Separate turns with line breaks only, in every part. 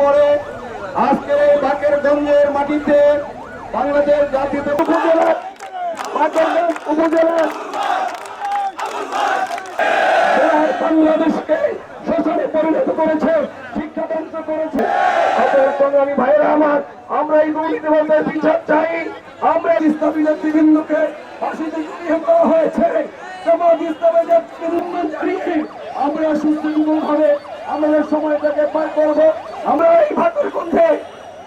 পরে আজকে এই বাকেরগঞ্জের মাটিতে বাংলাদেশ জাতীয় উপজেলা উপজেলা বাংলাদেশকে শোষণে পরিণত করেছে। সংগ্রামী ভাইয়েরা আমার, আমরা এই দুর্নীতিবাদের বিচার চাই। আমরা ইসলামী নেতৃবৃন্দকে ফাঁসিতে ঝুলিয়ে দেওয়া হয়েছে। ইসলামের নেতৃবৃন্দ জানিয়ে আমরা সুশৃঙ্খলভাবে আমাদের সময়টাকে পার করব। আমরা এই ভাতের গন্ধে,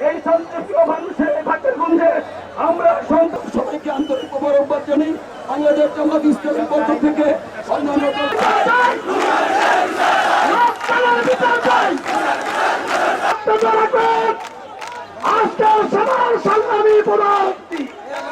এই শান্তিপ্রিয় মানুষের ভাতের গন্ধে আমরা সন্তান সবাইকে আন্তরিক মোবারকবাদ জানাই বাংলাদেশ জামাত ইসলামের পক্ষ থেকে রাখবেন আজকের সবার সংগ্রামী পুরো